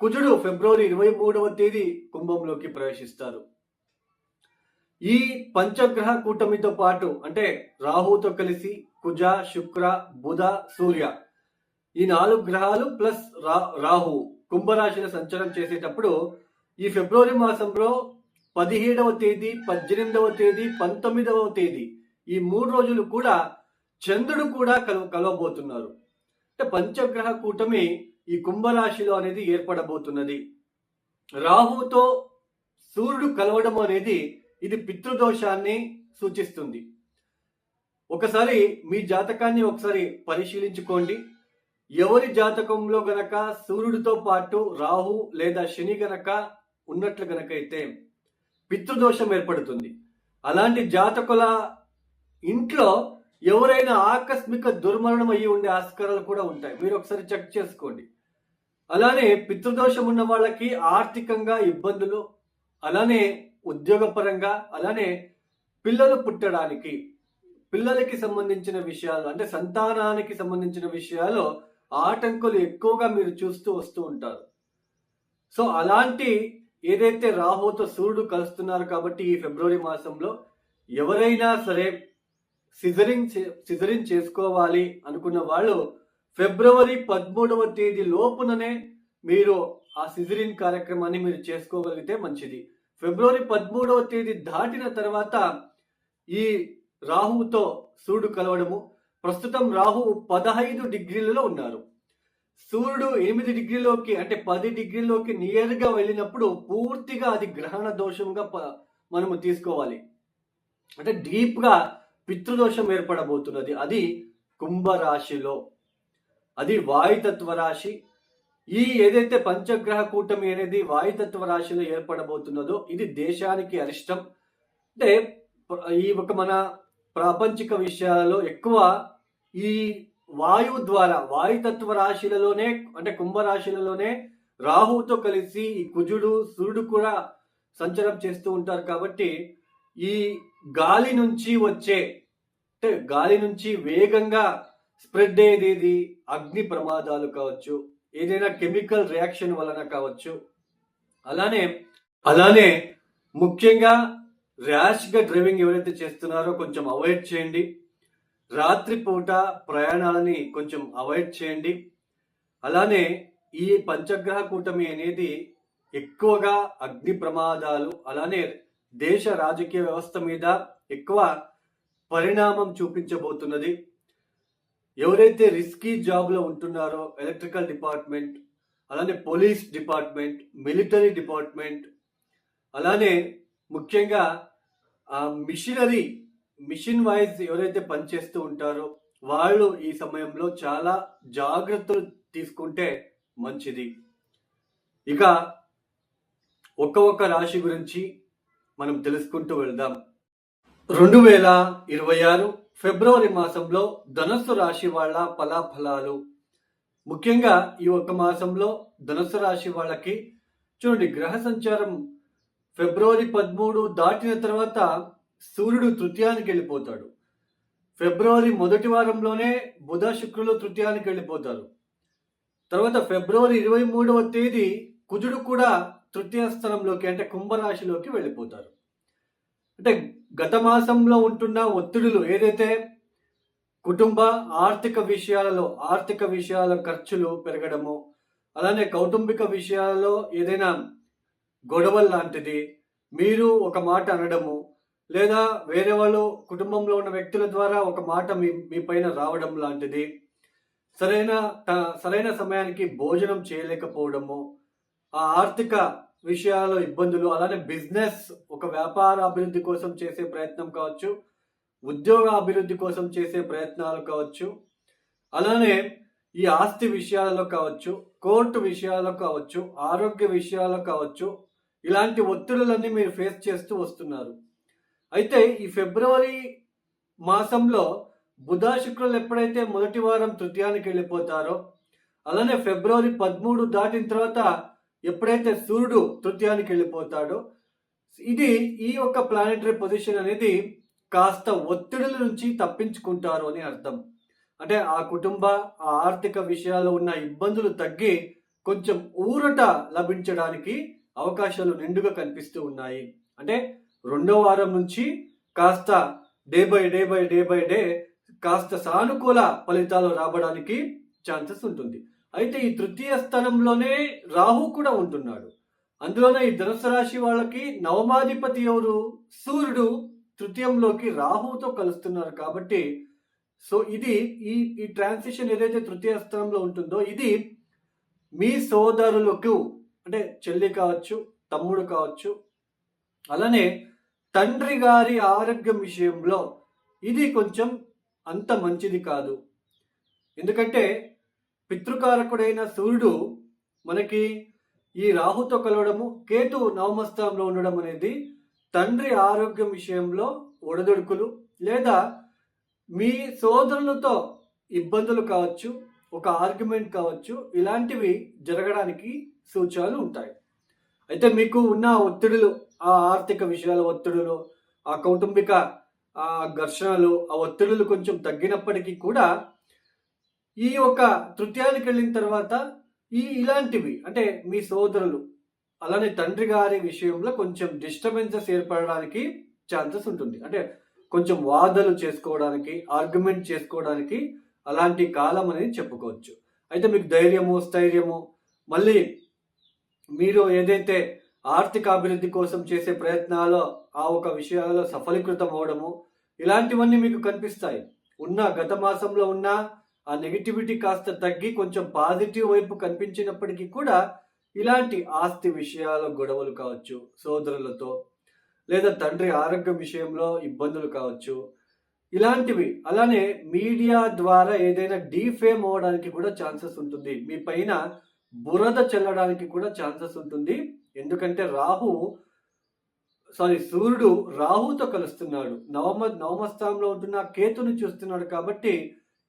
కుజుడు ఫిబ్రవరి ఇరవై మూడవ తేదీ కుంభంలోకి ప్రవేశిస్తారు ఈ పంచగ్రహ కూటమితో పాటు అంటే రాహుతో కలిసి కుజ శుక్ర బుధ సూర్య ఈ నాలుగు గ్రహాలు ప్లస్ రా రాహు కుంభరాశిలో సంచారం చేసేటప్పుడు ఈ ఫిబ్రవరి మాసంలో పదిహేడవ తేదీ పద్దెనిమిదవ తేదీ పంతొమ్మిదవ తేదీ ఈ మూడు రోజులు కూడా చంద్రుడు కూడా కలవ కలవబోతున్నారు. అంటే పంచగ్రహ కూటమి ఈ కుంభరాశిలో అనేది ఏర్పడబోతున్నది. రాహుతో సూర్యుడు కలవడం అనేది ఇది పితృదోషాన్ని సూచిస్తుంది. ఒకసారి మీ జాతకాన్ని ఒకసారి పరిశీలించుకోండి. ఎవరి జాతకంలో గనక సూర్యుడితో పాటు రాహు లేదా శని గనక ఉన్నట్లు గనకైతే పితృదోషం ఏర్పడుతుంది. అలాంటి జాతకుల ఇంట్లో ఎవరైనా ఆకస్మిక దుర్మరణం అయ్యి ఉండే ఆస్కారాలు కూడా ఉంటాయి. మీరు ఒకసారి చెక్ చేసుకోండి. అలానే పితృదోషం ఉన్న వాళ్ళకి ఆర్థికంగా ఇబ్బందులు అలానే ఉద్యోగపరంగా అలానే పిల్లలు పుట్టడానికి పిల్లలకి సంబంధించిన విషయాలు అంటే సంతానానికి సంబంధించిన విషయాలు ఆటంకులు ఎక్కువగా మీరు చూస్తూ వస్తూ ఉంటారు. సో అలాంటి ఏదైతే రాహుతో సూర్యుడు కలుస్తున్నారు కాబట్టి ఈ ఫిబ్రవరి మాసంలో ఎవరైనా సరే సిజరింగ్ సిజరింగ్ చేసుకోవాలి అనుకున్న వాళ్ళు ఫిబ్రవరి పదమూడవ తేదీ లోపుననే మీరు ఆ సిజరిన్ కార్యక్రమాన్ని మీరు చేసుకోగలిగితే మంచిది. ఫిబ్రవరి పదమూడవ తేదీ దాటిన తర్వాత ఈ రాహువుతో సూర్యుడు కలవడము ప్రస్తుతం రాహు పదహైదు డిగ్రీలలో ఉన్నారు. సూర్యుడు ఎనిమిది డిగ్రీలోకి అంటే పది డిగ్రీలోకి నియర్గా వెళ్ళినప్పుడు పూర్తిగా అది గ్రహణ దోషంగా ప- మనము తీసుకోవాలి. అంటే డీప్గా పితృదోషం ఏర్పడబోతున్నది. అది కుంభరాశిలో అది వాయుతత్వ రాశి. ఈ ఏదైతే పంచగ్రహ కూటమి అనేది వాయుతత్వ రాశిలో ఏర్పడబోతున్నదో ఇది దేశానికి అరిష్టం. అంటే ఈ ఒక మన ప్రాపంచిక విషయాలలో ఎక్కువ ఈ వాయువు ద్వారా వాయుతత్వ రాశిలలోనే అంటే కుంభరాశిలలోనే రాహువుతో కలిసి ఈ కుజుడు సూర్యుడు కూడా సంచారం చేస్తూ ఉంటారు కాబట్టి ఈ గాలి నుంచి వచ్చే అంటే గాలి నుంచి వేగంగా స్ప్రెడ్ అయ్యేది అగ్ని ప్రమాదాలు కావచ్చు ఏదైనా కెమికల్ రియాక్షన్ వలన కావచ్చు. అలానే అలానే ముఖ్యంగా ర్యాష్గా డ్రైవింగ్ ఎవరైతే చేస్తున్నారో కొంచెం అవాయిడ్ చేయండి. రాత్రిపూట ప్రయాణాలని కొంచెం అవాయిడ్ చేయండి. అలానే ఈ పంచగ్రహ కూటమి అనేది ఎక్కువగా అగ్ని ప్రమాదాలు అలానే దేశ రాజకీయ వ్యవస్థ మీద ఎక్కువ పరిణామం చూపించబోతున్నది. ఎవరైతే రిస్కీ జాబ్లో ఉంటున్నారో ఎలక్ట్రికల్ డిపార్ట్మెంట్ అలానే పోలీస్ డిపార్ట్మెంట్ మిలిటరీ డిపార్ట్మెంట్ అలానే ముఖ్యంగా ఆ మిషనరీ మిషన్ వైజ్ ఎవరైతే పనిచేస్తూ ఉంటారో వాళ్ళు ఈ సమయంలో చాలా జాగ్రత్తలు తీసుకుంటే మంచిది. ఇక ఒక్క ఒక్క రాశి గురించి మనం తెలుసుకుంటూ వెళ్దాం. రెండు వేల ఇరవై ఆరు ఫిబ్రవరి మాసంలో ధనస్సు రాశి వాళ్ళ ఫలాఫలాలు. ముఖ్యంగా ఈ ఒక్క మాసంలో ధనుసు రాశి వాళ్ళకి చూడండి గ్రహ సంచారం ఫిబ్రవరి పదమూడు దాటిన తర్వాత సూర్యుడు తృతీయానికి వెళ్ళిపోతాడు. ఫిబ్రవరి మొదటి వారంలోనే బుధ శుక్రులు తృతీయానికి వెళ్ళిపోతారు. తర్వాత ఫిబ్రవరి ఇరవై మూడవ తేదీ కుజుడు కూడా తృతీయ స్థలంలోకి అంటే కుంభరాశిలోకి వెళ్ళిపోతారు. అంటే గత మాసంలో ఉంటున్న ఒత్తిడులు ఏదైతే కుటుంబ ఆర్థిక విషయాలలో ఆర్థిక విషయాల ఖర్చులు పెరగడము అలానే కౌటుంబిక విషయాల్లో ఏదైనా గొడవలు లాంటిది మీరు ఒక మాట అనడము లేదా వేరే వాళ్ళు కుటుంబంలో ఉన్న వ్యక్తుల ద్వారా ఒక మాట మీ మీ పైన రావడం లాంటిది సరైన సరైన సమయానికి భోజనం చేయలేకపోవడము ఆ ఆర్థిక విషయాల్లో ఇబ్బందులు అలానే బిజినెస్ ఒక వ్యాపార అభివృద్ధి కోసం చేసే ప్రయత్నం కావచ్చు ఉద్యోగ అభివృద్ధి కోసం చేసే ప్రయత్నాలు కావచ్చు అలానే ఈ ఆస్తి విషయాలలో కావచ్చు కోర్టు విషయాల్లో కావచ్చు ఆరోగ్య విషయాల్లో కావచ్చు ఇలాంటి ఒత్తిడులన్నీ మీరు ఫేస్ చేస్తూ వస్తున్నారు. అయితే ఈ ఫిబ్రవరి మాసంలో బుధ శుక్రులు ఎప్పుడైతే మొదటి వారం తృతీయానికి వెళ్ళిపోతారో అలానే ఫిబ్రవరి పదమూడు దాటిన తర్వాత ఎప్పుడైతే సూర్యుడు తృతీయానికి వెళ్ళిపోతాడో ఇది ఈ యొక్క ప్లానెటరీ పొజిషన్ అనేది కాస్త ఒత్తిడుల నుంచి తప్పించుకుంటారు అని అర్థం. అంటే ఆ కుటుంబ ఆ ఆర్థిక విషయాల్లో ఉన్న ఇబ్బందులు తగ్గి కొంచెం ఊరట లభించడానికి అవకాశాలు నిండుగా కనిపిస్తూ ఉన్నాయి. అంటే రెండో వారం నుంచి కాస్త day by day by day by day కాస్త సానుకూల ఫలితాలు రావడానికి ఛాన్సెస్ ఉంటుంది. అయితే ఈ తృతీయ స్థలంలోనే రాహు కూడా ఉంటున్నాడు. అందులోనే ఈ ధనుసు రాశి వాళ్ళకి నవమాధిపతి ఎవరు? సూర్యుడు తృతీయంలోకి రాహుతో కలుస్తున్నారు కాబట్టి సో ఇది ఈ ఈ ట్రాన్సిషన్ ఏదైతే తృతీయ స్థానంలో ఉంటుందో ఇది మీ సోదరులకు అంటే చెల్లి కావచ్చు తమ్ముడు కావచ్చు అలానే తండ్రి గారి ఆరోగ్యం విషయంలో ఇది కొంచెం అంత మంచిది కాదు. ఎందుకంటే పితృకారకుడైన సూర్యుడు మనకి ఈ రాహుతో కలవడము కేతు నవమస్థానంలో ఉండడం అనేది తండ్రి ఆరోగ్యం విషయంలో ఒడదొడుకులు లేదా మీ సోదరులతో ఇబ్బందులు కావచ్చు ఒక ఆర్గ్యుమెంట్ కావచ్చు ఇలాంటివి జరగడానికి సూచనలు ఉంటాయి. అయితే మీకు ఉన్న ఒత్తిడులు ఆ ఆర్థిక విషయాల ఒత్తిడులు ఆ కౌటుంబిక ఆ ఘర్షణలు ఆ ఒత్తిడులు కొంచెం తగ్గినప్పటికీ కూడా ఈ యొక్క తృతీయానికి వెళ్ళిన తర్వాత ఈ ఇలాంటివి అంటే మీ సోదరులు అలానే తండ్రి గారి విషయంలో కొంచెం డిస్టర్బెన్సెస్ ఏర్పడడానికి ఛాన్సెస్ ఉంటుంది. అంటే కొంచెం వాదనలు చేసుకోవడానికి ఆర్గ్యుమెంట్ చేసుకోవడానికి అలాంటి కాలం అనేది చెప్పుకోవచ్చు. అయితే మీకు ధైర్యము స్థైర్యము మళ్ళీ మీరు ఏదైతే ఆర్థిక అభివృద్ధి కోసం చేసే ప్రయత్నాలు ఆ ఒక విషయాలలో సఫలీకృతం అవడము ఇలాంటివన్నీ మీకు కనిపిస్తాయి. ఉన్న గత మాసంలో ఉన్న ఆ నెగిటివిటీ కాస్త తగ్గి కొంచెం పాజిటివ్ వైపు కనిపించినప్పటికీ కూడా ఇలాంటి ఆస్తి విషయాల గొడవలు కావచ్చు సోదరులతో లేదా తండ్రి ఆరోగ్య విషయంలో ఇబ్బందులు కావచ్చు ఇలాంటివి. అలానే మీడియా ద్వారా ఏదైనా డీఫేమ్ అవ్వడానికి కూడా ఛాన్సెస్ ఉంటుంది. మీ పైన బురద చెల్లడానికి కూడా ఛాన్సెస్ ఉంటుంది. ఎందుకంటే రాహు సారీ సూర్యుడు రాహుతో కలుస్తున్నాడు. నవమ నవమస్థానంలో ఉంటున్న కేతుని చూస్తున్నాడు కాబట్టి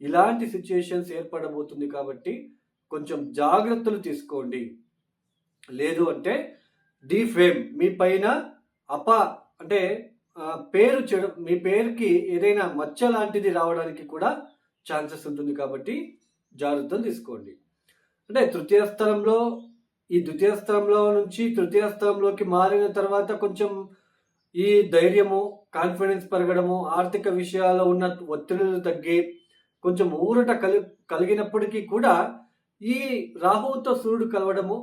ఇలాంటి సిచ్యుయేషన్స్ ఏర్పడబోతుంది కాబట్టి కొంచెం జాగ్రత్తలు తీసుకోండి. లేదు అంటే డీఫేమ్ మీ పైన అప అంటే పేరు చెడు మీ పేరుకి ఏదైనా మచ్చ లాంటిది రావడానికి కూడా ఛాన్సెస్ ఉంటుంది కాబట్టి జాగ్రత్తలు తీసుకోండి. అంటే తృతీయ స్థలంలో ఈ ద్వితీయ స్థలంలో నుంచి తృతీయ స్థలంలోకి మారిన తర్వాత కొంచెం ఈ ధైర్యము కాన్ఫిడెన్స్ పెరగడము ఆర్థిక విషయాల్లో ఉన్న ఒత్తిడులు తగ్గి కొంచెం ఊరట కలి కలిగినప్పటికీ కూడా ఈ రాహువుతో సూర్యుడు కలవడము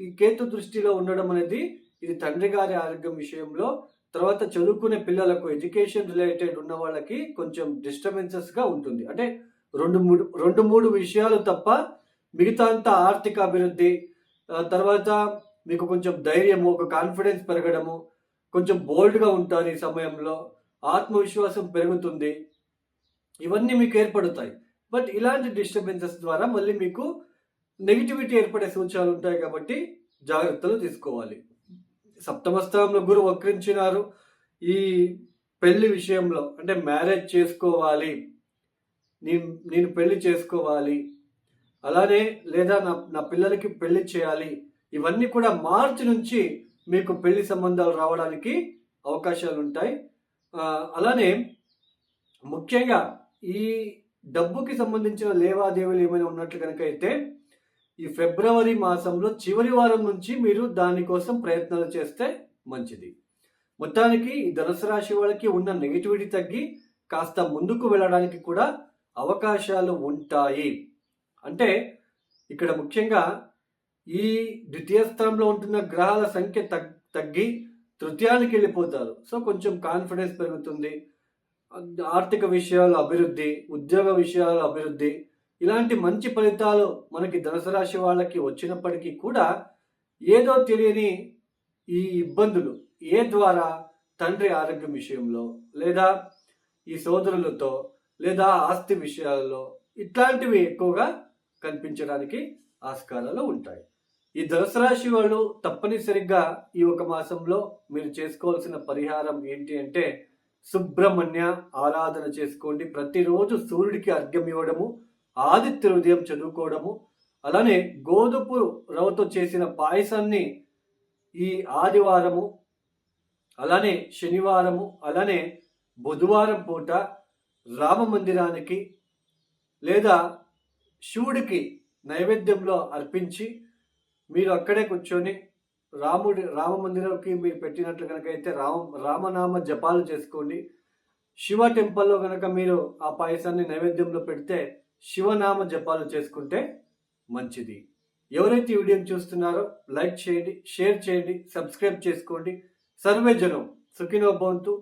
ఈ కేతు దృష్టిలో ఉండడం అనేది ఇది తండ్రి గారి ఆరోగ్యం విషయంలో తర్వాత చదువుకునే పిల్లలకు ఎడ్యుకేషన్ రిలేటెడ్ ఉన్న వాళ్ళకి కొంచెం డిస్టర్బెన్సెస్గా ఉంటుంది. అంటే రెండు మూడు రెండు మూడు విషయాలు తప్ప మిగతా అంతా ఆర్థిక అభివృద్ధి తర్వాత మీకు కొంచెం ధైర్యము ఒక కాన్ఫిడెన్స్ పెరగడము కొంచెం బోల్డ్గా ఉంటారు ఈ సమయంలో ఆత్మవిశ్వాసం పెరుగుతుంది. ఇవన్నీ మీకు ఏర్పడుతాయి. బట్ ఇలాంటి డిస్టర్బెన్సెస్ ద్వారా మళ్ళీ మీకు నెగిటివిటీ ఏర్పడే సూచనలు ఉంటాయి కాబట్టి జాగ్రత్తలు తీసుకోవాలి. సప్తమ స్థానంలో గురువు వక్రించినారు. ఈ పెళ్ళి విషయంలో అంటే మ్యారేజ్ చేసుకోవాలి. నేను నేను పెళ్ళి చేసుకోవాలి. అలానే లేదా నా నా పిల్లలకి పెళ్ళి చేయాలి. ఇవన్నీ కూడా మార్చి నుంచి మీకు పెళ్ళి సంబంధాలు రావడానికి అవకాశాలు ఉంటాయి అలానే ముఖ్యంగా ఈ డబ్బుకి సంబంధించిన లేవాదేవీలు ఏమైనా ఉన్నట్లు కనుక అయితే ఈ ఫిబ్రవరి మాసంలో చివరి వారం నుంచి మీరు దానికోసం ప్రయత్నాలు చేస్తే మంచిది. మొత్తానికి ఈ ధనుసు రాశి వాళ్ళకి ఉన్న నెగిటివిటీ తగ్గి కాస్త ముందుకు వెళ్ళడానికి కూడా అవకాశాలు ఉంటాయి. అంటే ఇక్కడ ముఖ్యంగా ఈ ద్వితీయ స్థానంలో ఉంటున్న గ్రహాల సంఖ్య తగ్ తగ్గి తృతీయానికి వెళ్ళిపోతారు. సో కొంచెం కాన్ఫిడెన్స్ పెరుగుతుంది. ఆర్థిక విషయాలు అభివృద్ధి ఉద్యోగ విషయాలు అభివృద్ధి ఇలాంటి మంచి ఫలితాలు మనకి ధనసురాశి వాళ్ళకి వచ్చినప్పటికీ కూడా ఏదో తెలియని ఈ ఇబ్బందులు ఏ ద్వారా తండ్రి ఆరోగ్యం విషయంలో లేదా ఈ సోదరులతో లేదా ఆస్తి విషయాల్లో ఇట్లాంటివి ఎక్కువగా కనిపించడానికి ఆస్కారాలు ఉంటాయి. ఈ ధనుసు రాశి వాళ్ళు తప్పనిసరిగా ఈ ఒక మాసంలో మీరు చేసుకోవాల్సిన పరిహారం ఏంటి అంటే సుబ్రహ్మణ్య ఆరాధన చేసుకోండి. ప్రతిరోజు సూర్యుడికి అర్ఘ్యం ఇవ్వడము ఆదిత్య ఉదయం చదువుకోవడము అలానే గోధుపు రవ్వతో చేసిన పాయసాన్ని ఈ ఆదివారము అలానే శనివారము అలానే బుధవారం పూట రామ మందిరానికి లేదా శివుడికి నైవేద్యంలో అర్పించి మీరు అక్కడే కూర్చొని రాముడి రామ మందిరంకి మీరు పెట్టినట్లు కనుక అయితే రామ రామనామ జపాలు చేసుకోండి. శివ టెంపుల్లో కనుక మీరు ఆ పాయసాన్ని నైవేద్యంలో పెడితే శివనామ జపాలు చేసుకుంటే మంచిది. ఎవరైతే ఈ వీడియోని చూస్తున్నారో లైక్ చేయండి షేర్ చేయండి సబ్స్క్రైబ్ చేసుకోండి. సర్వే జనం సుఖినో భవంతు.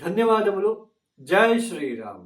ధన్యవాదములు. జై శ్రీరామ్.